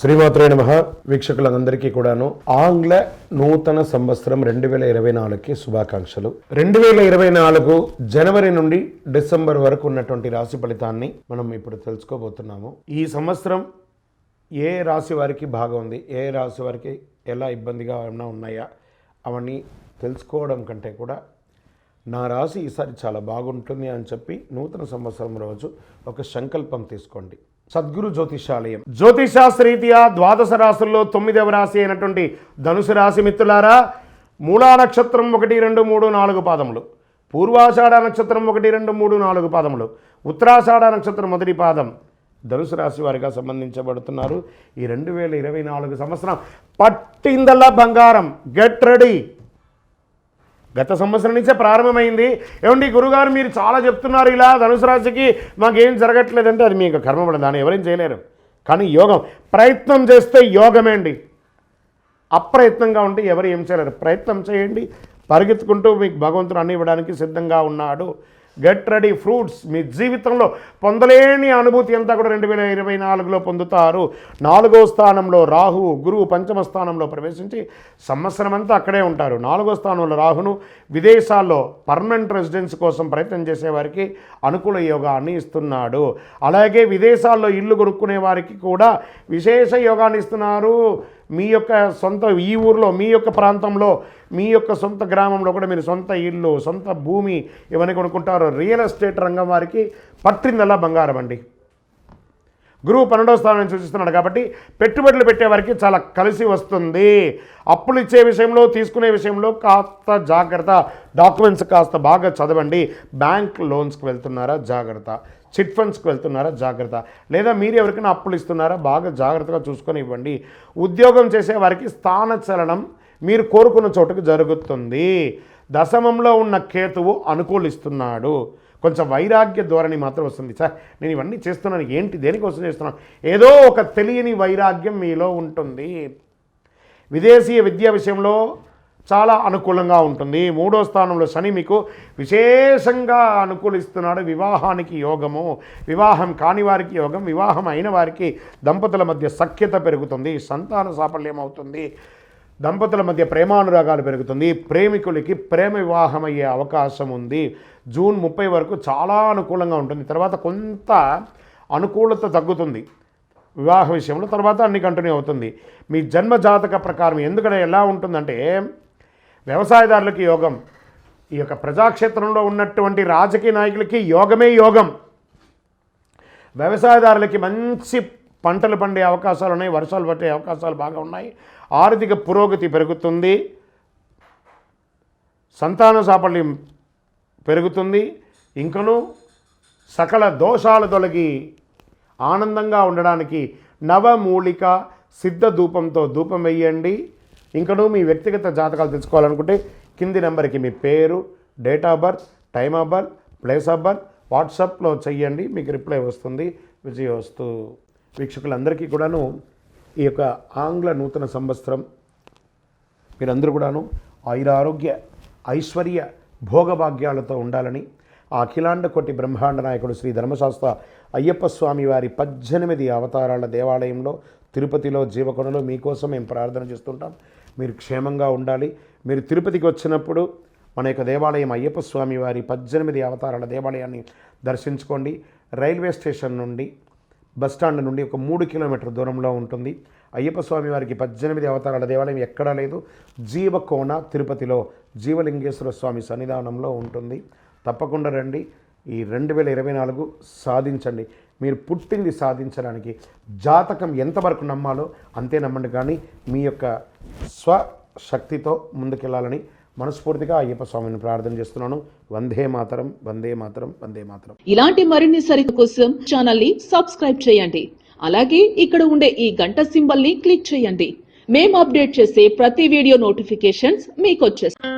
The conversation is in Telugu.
శ్రీమాత్రే నమ. వీక్షకులందరికీ కూడాను ఆంగ్ల నూతన సంవత్సరం రెండు వేల ఇరవై నాలుగుకి శుభాకాంక్షలు. రెండు వేల ఇరవై నాలుగు జనవరి నుండి డిసెంబర్ వరకు ఉన్నటువంటి రాశి ఫలితాన్ని మనం ఇప్పుడు తెలుసుకోబోతున్నాము. ఈ సంవత్సరం ఏ రాశి వారికి బాగా ఉంది? ఏ రాశి వారికి ఎలా ఇబ్బందిగా ఏమైనా ఉన్నాయా? అవన్నీ తెలుసుకోవడం కంటే కూడా నా రాశి ఈసారి చాలా బాగుంటుంది అని చెప్పి నూతన సంవత్సరం రోజు ఒక సంకల్పం తీసుకోండి. సద్గురు జ్యోతిషాలయం. జ్యోతిషాస్త్రీత్యా ద్వాదశ రాశుల్లో తొమ్మిదవ రాశి అయినటువంటి ధనుసు రాశి మిత్రులారా మూలా నక్షత్రం ఒకటి రెండు మూడు నాలుగు పాదములు. పూర్వాషాఢ నక్షత్రం ఒకటి రెండు మూడు నాలుగు పాదములు. ఉత్తరాషాఢ నక్షత్రం మొదటి పాదం ధనుసు రాశి వారిగా సంబంధించబడుతున్నారు. ఈ రెండు వేల ఇరవై నాలుగు సంవత్సరం పట్టిందల బంగారం. Get ready. గత సంవత్సరం నుంచే ప్రారంభమైంది. ఏమండి గురుగారు మీరు చాలా చెప్తున్నారు ఇలా ధనుసు రాశికి మాకేం జరగట్లేదంటే అది మీకు కర్మపడదు దాన్ని ఎవరేం చేయలేరు. కానీ యోగం ప్రయత్నం చేస్తే యోగమే అండి. అప్రయత్నంగా ఉంటే ఎవరు ఏం చేయలేరు. ప్రయత్నం చేయండి పరిగెత్తుకుంటూ మీకు భగవంతుడు అన్ని ఇవ్వడానికి సిద్ధంగా ఉన్నాడు. Get ready fruits. మీ జీవితంలో పొందలేని అనుభూతి అంతా కూడా రెండు వేల ఇరవై నాలుగులో పొందుతారు. నాలుగో స్థానంలో రాహు గురువు పంచమ స్థానంలో ప్రవేశించి సంవత్సరం అంతా అక్కడే ఉంటారు. నాలుగో స్థానంలో రాహును విదేశాల్లో పర్మనెంట్ రెసిడెన్స్ కోసం ప్రయత్నం చేసేవారికి అనుకూల యోగాన్ని ఇస్తున్నాడు. అలాగే విదేశాల్లో ఇల్లు కొనుక్కునే వారికి కూడా విశేష యోగాన్ని ఇస్తున్నారు. మీ యొక్క సొంత ఈ ఊర్లో మీ యొక్క ప్రాంతంలో మీ యొక్క సొంత గ్రామంలో కూడా మీరు సొంత ఇల్లు సొంత భూమి ఇవన్నీ కొనుక్కుంటారు రియల్ ఎస్టేట్ రంగం వారికి పట్టిందల్లా బంగారం అండి. గురువు పన్నెండవ స్థానాన్ని సూచిస్తున్నాడు కాబట్టి పెట్టుబడులు పెట్టేవారికి చాలా కలిసి వస్తుంది. అప్పులు ఇచ్చే విషయంలో తీసుకునే విషయంలో కాస్త జాగ్రత్త. డాక్యుమెంట్స్ కాస్త బాగా చదవండి. బ్యాంక్ లోన్స్కి వెళ్తున్నారా? జాగ్రత్త. చిట్ ఫండ్స్కి వెళ్తున్నారా? జాగ్రత్త. లేదా మీరు ఎవరికైనా అప్పులు ఇస్తున్నారా? బాగా జాగ్రత్తగా చూసుకొని ఇవ్వండి. ఉద్యోగం చేసే వారికి స్థానచలనం మీరు కోరుకున్న చోటుకు జరుగుతుంది. దశమంలో ఉన్న కేతువు అనుకూలిస్తున్నాడు. కొంచెం వైరాగ్య ధోరణి మాత్రం వస్తుంది. సార్ నేను ఇవన్నీ చేస్తున్నాను. ఏంటి? దేనికోసం చేస్తున్నాను ఏదో ఒక తెలియని వైరాగ్యం మీలో ఉంటుంది. విదేశీయ విద్యా విషయంలో చాలా అనుకూలంగా ఉంటుంది. మూడో స్థానంలో శని మీకు విశేషంగా అనుకూలిస్తున్నాడు. వివాహానికి యోగము వివాహం కాని వారికి యోగం వివాహం అయిన వారికి దంపతుల మధ్య సఖ్యత పెరుగుతుంది. సంతాన సాఫల్యం అవుతుంది. దంపతుల మధ్య ప్రేమానురాగాలు పెరుగుతుంది. ప్రేమికులకి ప్రేమ వివాహం అయ్యే అవకాశం ఉంది. జూన్ ముప్పై వరకు చాలా అనుకూలంగా ఉంటుంది. తర్వాత కొంత అనుకూలత తగ్గుతుంది. వివాహ విషయంలో తర్వాత అన్ని కంటిన్యూ అవుతుంది. మీ జన్మ జాతక ప్రకారం ఎందుకంటే ఎలా ఉంటుందంటే వ్యవసాయదారులకి యోగం. ఈ యొక్క ప్రజాక్షేత్రంలో ఉన్నటువంటి రాజకీయ నాయకులకి యోగమే యోగం. వ్యవసాయదారులకి మంచి పంటలు పండే అవకాశాలు ఉన్నాయి వర్షాలు పట్టే అవకాశాలు బాగా ఉన్నాయి. ఆర్థిక పురోగతి పెరుగుతుంది. సంతాన సాఫల్యం పెరుగుతుంది. ఇంకను సకల దోషాలు తొలగి ఆనందంగా ఉండడానికి నవమూలిక సిద్ధ ధూపంతో ధూపం వేయండి. ఇంకను మీ వ్యక్తిగత జాతకాలు తెలుసుకోవాలనుకుంటే కింది నెంబర్కి మీ పేరు date of birth time of birth place of birth వాట్సాప్లో చెయ్యండి మీకు రిప్లై వస్తుంది. విజయవస్తు. వీక్షకులందరికీ కూడాను ఈ యొక్క ఆంగ్ల నూతన సంవత్సరం మీరందరూ కూడాను ఆయురారోగ్య ఐశ్వర్య భోగభాగ్యాలతో ఉండాలని ఆ అఖిలాండ కోటి బ్రహ్మాండ నాయకుడు శ్రీ ధర్మశాస్త్ర అయ్యప్ప స్వామి వారి పద్దెనిమిది అవతారాల దేవాలయంలో తిరుపతిలో జీవకొండలో మీకోసం మేము ప్రార్థన చేస్తుంటాం. మీరు క్షేమంగా ఉండాలి. మీరు తిరుపతికి వచ్చినప్పుడు మన యొక్క దేవాలయం అయ్యప్ప స్వామి వారి పద్దెనిమిది అవతారాల దేవాలయాన్ని దర్శించుకోండి. రైల్వే స్టేషన్ నుండి బస్ స్టాండ్ నుండి ఒక మూడు కిలోమీటర్ దూరంలో ఉంటుంది. అయ్యప్ప స్వామి వారికి పద్దెనిమిది అవతారాల దేవాలయం ఎక్కడా లేదు. జీవకోణ తిరుపతిలో జీవలింగేశ్వర స్వామి సన్నిధానంలో ఉంటుంది. తప్పకుండా రండి. ఈ రెండు వేల ఇరవై నాలుగు సాధించండి. మీరు పుట్టింది సాధించడానికి జాతకం ఎంతవరకు నమ్మాలో అంతే నమ్మండి. కానీ మీ యొక్క స్వశక్తితో ముందుకెళ్ళాలని మనస్ఫూర్తిగా అయ్యప్ప స్వామిని ప్రార్థన చేస్తున్నాను. వందే మాతరం వందే మాతరం వందే మాతరం. ఇలాంటి మరిన్ని సరిత కోసం ఛానల్ని సబ్స్క్రైబ్ చేయండి. అలాగే ఇక్కడ ఉండే ఈ గంట సింబల్ని క్లిక్ చేయండి. మేము అప్డేట్ చేసే ప్రతి వీడియో నోటిఫికేషన్స్ మీకు వచ్చేస్తాయి